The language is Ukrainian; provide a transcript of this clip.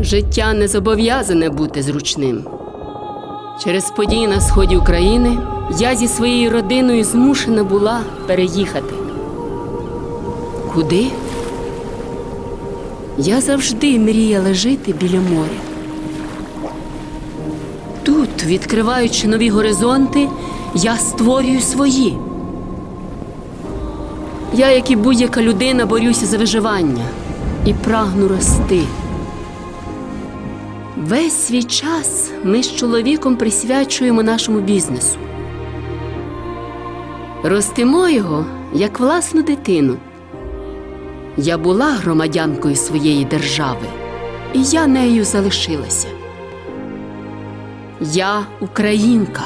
Життя не зобов'язане бути зручним. Через події на сході України я зі своєю родиною змушена була переїхати. Куди? Я завжди мріяла жити біля моря. Тут, відкриваючи нові горизонти, я створюю свої. Я, як і будь-яка людина, борюся за виживання і прагну рости. Весь свій час ми з чоловіком присвячуємо нашому бізнесу. Ростимо його як власну дитину. Я була громадянкою своєї держави, і я нею залишилася. Я українка.